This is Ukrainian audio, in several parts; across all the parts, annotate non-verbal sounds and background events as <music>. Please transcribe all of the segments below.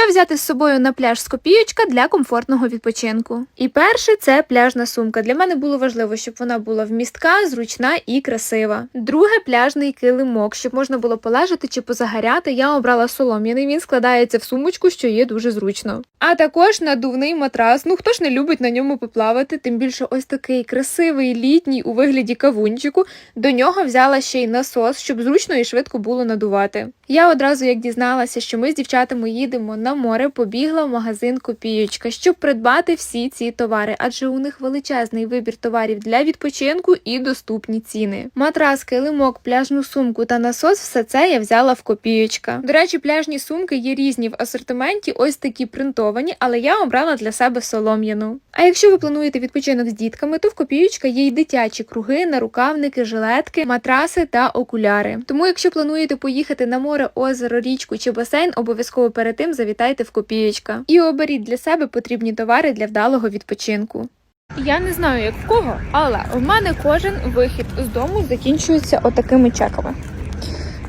Що взяти з собою на пляж з копійочка для комфортного відпочинку? І перше це пляжна сумка. Для мене було важливо, щоб вона була вмістка, зручна і красива. Друге пляжний килимок, щоб можна було полежати чи позагоряти. Я обрала солом'яний. Він складається в сумочку, що є дуже зручно. А також надувний матрас. Ну хто ж не любить на ньому поплавати? Тим більше ось такий красивий літній у вигляді кавунчику. До нього взяла ще й насос, щоб зручно і швидко було надувати. Я одразу, як дізналася, що ми з дівчатами їдемо на море, побігла в магазин Копієчка, щоб придбати всі ці товари, адже у них величезний вибір товарів для відпочинку і доступні ціни. Матрас, килимок, пляжну сумку та насос все це я взяла в Копієчка. До речі, пляжні сумки є різні в асортименті, ось такі принтовані, але я обрала для себе солом'яну. А якщо ви плануєте відпочинок з дітками, то в Копієчка є й дитячі круги, нарукавники, жилетки, матраси та окуляри. Тому, якщо плануєте поїхати на море, озеро, річку чи басейн, обов'язково перед тим завітайте в Копієчка і оберіть для себе потрібні товари для вдалого відпочинку. Я не знаю, як в кого, але в мене кожен вихід з дому закінчується отакими чеками.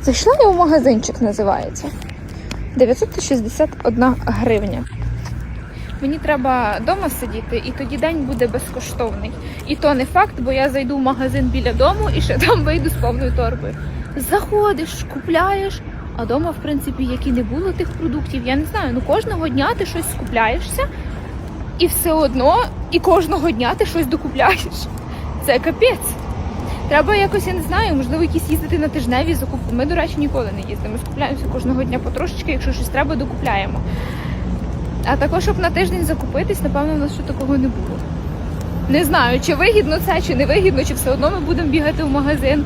Зайшла я в магазинчик, називається 961 гривня. Мені треба вдома сидіти, і тоді день буде безкоштовний. І то не факт, бо я зайду в магазин біля дому і ще там вийду з повною торбою. Заходиш, купляєш, а вдома, в принципі, як і не було тих продуктів, я не знаю. Ну кожного дня ти щось скупляєшся, і все одно, і кожного дня ти щось докупляєш. Це капець. Треба якось, я не знаю, можливо, якісь їздити на тижневі закупки. Ми, до речі, ніколи не їздимо. Скупляємося кожного дня потрошечки, якщо щось треба, докупляємо. А також, щоб на тиждень закупитись, напевно, у нас ще такого не було. Не знаю, чи вигідно це, чи не вигідно, чи все одно ми будемо бігати в магазин.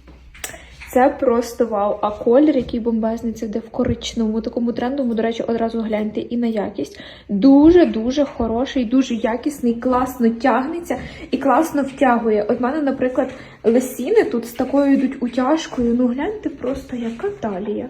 це просто вау. А колір, який бомбезний, це де в коричному такому трендовому, до речі, одразу гляньте і на якість. Дуже-дуже хороший, дуже якісний, класно тягнеться і класно втягує. От в мене, наприклад, лесіни тут з такою йдуть утяжкою. Ну гляньте просто, яка талія.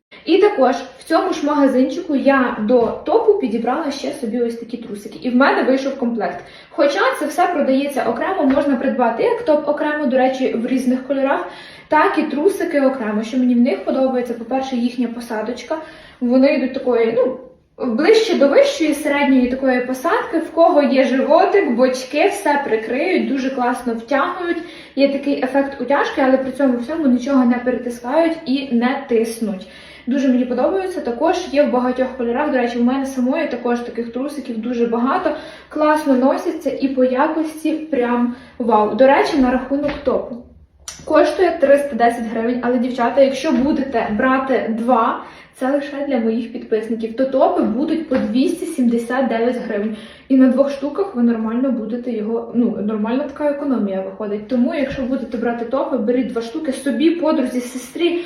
І також в цьому ж магазинчику я до топу підібрала ще собі ось такі трусики. І в мене вийшов комплект. Хоча це все продається окремо, можна придбати як топ окремо, до речі, в різних кольорах, так і трусики окремо. Що мені в них подобається, по-перше, їхня посадочка. Вони йдуть такої, ну. Ближче до вищої середньої такої посадки, в кого є животик, бочки, все прикриють, дуже класно втягують. Є такий ефект утяжки, але при цьому всьому нічого не перетискають і не тиснуть. Дуже мені подобаються. Також є в багатьох кольорах. До речі, в мене самої також таких трусиків дуже багато. Класно носяться і по якості прям вау. До речі, на рахунок топу. Коштує 310 гривень, але дівчата, якщо будете брати два, це лише для моїх підписників, то топи будуть по 279 гривень. І на двох штуках ви нормально будете його. Ну, нормальна така економія виходить. Тому, якщо будете брати топи, беріть два штуки собі, подрузі, сестрі,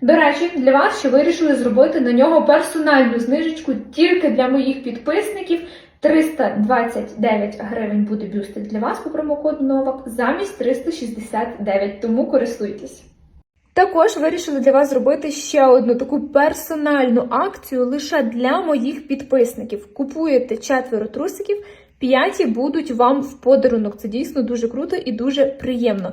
До речі, для вас ще вирішили зробити на нього персональну знижечку тільки для моїх підписників. 329 гривень буде бюстик для вас по промокоду Новак замість 369, тому користуйтесь. Також вирішили для вас зробити ще одну таку персональну акцію лише для моїх підписників. Купуєте четверо трусиків, п'яті будуть вам в подарунок. Це дійсно дуже круто і дуже приємно.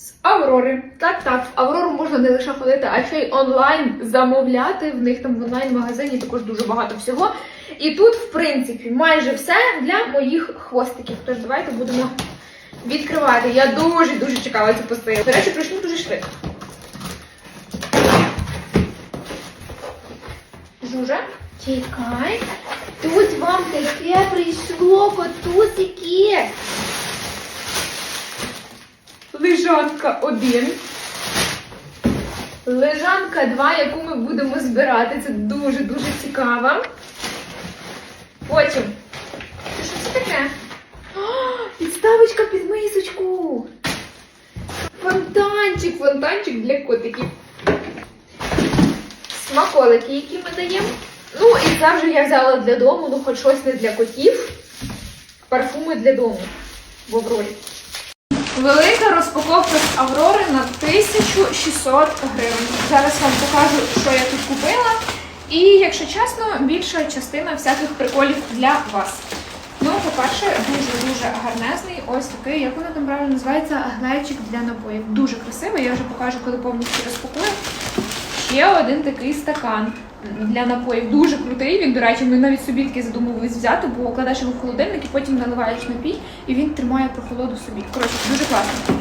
з Аврори. Так, так, в Аврору можна не лише ходити, а ще й онлайн замовляти. В них там в онлайн-магазині також дуже багато всього. І тут, в принципі, майже все для моїх хвостиків. Тож давайте будемо відкривати. Я дуже дуже чекала цю посилку. До речі, прийшло дуже швидко. Жужа, чекай. Тут вам таке прийшло котусики. Лежанка 1. Лежанка 2, яку ми будемо збирати. Це дуже-дуже цікаво. Потім. Це що це таке? О, підставочка під мисочку. Фонтанчик, фонтанчик для котиків смаколики, які ми даємо. Ну, і вже я взяла для дому, ну хоч щось не для котів. Парфуми для дому в Аврорі. Велика розпаковка з Аврори на 1600 гривень. Зараз вам покажу, що я тут купила. І, якщо чесно, більша частина всяких приколів для вас. Ну, по-перше, дуже-дуже гарнезний. Ось такий, як воно там правильно називається, глечик для напоїв. Дуже красивий, я вже покажу, коли повністю розпакую. Ще один такий стакан для напоїв. Дуже крутий. Він, до речі, ми навіть собі такий задумувались взяти, бо кладеш його в холодильник і потім наливаєш напій, і він тримає прохолоду собі. Коротше, дуже класно.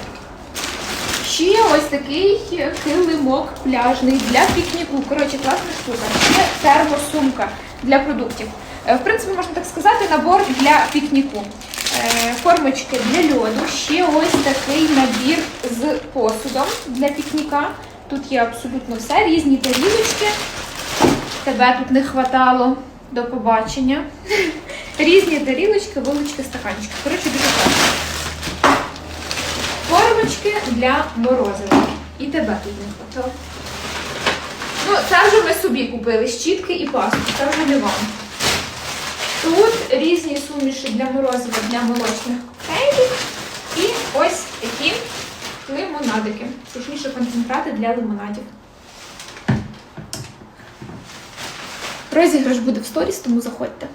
Ще ось такий килимок пляжний для пікніку. Коротше, класна штука. Ще термосумка для продуктів. Е, В принципі, можна так сказати, набор для пікніку. Е, Формочки для льоду. Ще ось такий набір з посудом для пікніка. Тут є абсолютно все, різні тарілочки. Тебе тут не хватало до побачення. <laughs> Різні тарілочки, вилочки, стаканчики. Коротше, дуже класно. Формочки для морозива. І тебе тут не хватало. Ну, це вже ми собі купили щітки і пасту, це вже не вам. Тут різні суміші для морозива, для молочних коктейлів. І ось такі лимонадики. Точніше, концентрати для лимонадів. Розіграш буде в сторіс, тому заходьте.